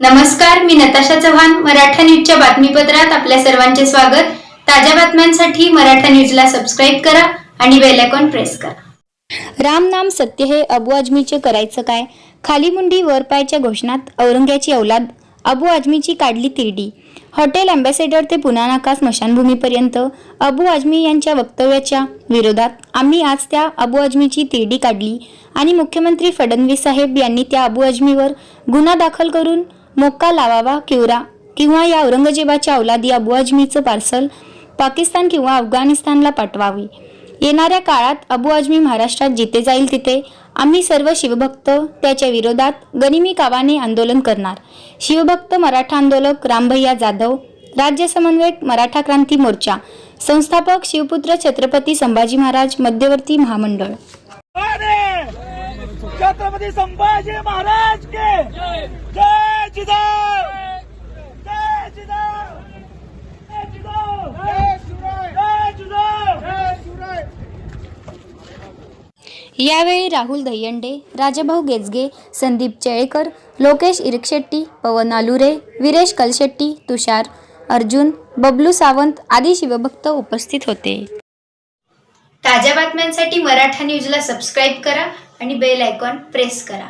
नमस्कार मी नताशा चव्हाण मराठा न्यूजच्या बातमीपत्रात आपल्या सर्वांचे स्वागत. ताज्या बातम्यांसाठी मराठा न्यूजला सबस्क्राईब करा आणि बेल आयकॉन प्रेस करा. राम नाम सत्य हे अबू आजमीचे करायचं काय? खाली मुंडी वर पायच्या घोषणात औरंग्याची औलाद अबू आजमीची काढली तिरडी. हॉटेल अँबॅसेडर ते पुन्हा नाका स्मशानभूमीपर्यंत अबू आजमी यांच्या वक्तव्याच्या विरोधात आम्ही आज त्या अबू आजमीची तिरडी काढली. आणि मुख्यमंत्री फडणवीस साहेब यांनी त्या अबू आजमीवर गुन्हा दाखल करून मोक्का लावावा किवरा. किंवा या औरंगजेबाच्या औलादी अबू आजमीचं पार्सल पाकिस्तान किंवा अफगाणिस्तानला पाठवावे. येणाऱ्या काळात अबू आजमी महाराष्ट्रात जिथे जाईल तिथे. आम्ही सर्व शिवभक्त त्याच्या विरोधात गनिमी कावाने आंदोलन करणार. शिवभक्त मराठा आंदोलक रामभैया जाधव राज्य समन्वयक मराठा क्रांती मोर्चा संस्थापक शिवपुत्र छत्रपती संभाजी महाराज मध्यवर्ती महामंडळ. छत्रपती संभाजी महाराज के यावेळी राहुल दह्यंडे राजाभाऊ गेजगे संदीप चेळेकर लोकेश इरकशेट्टी पवन आलुरे विरेश कलशेट्टी तुषार अर्जुन बबलू सावंत आदी शिवभक्त उपस्थित होते. ताज्या बातम्यांसाठी मराठा न्यूजला सबस्क्राईब करा आणि बेल आयकॉन प्रेस करा.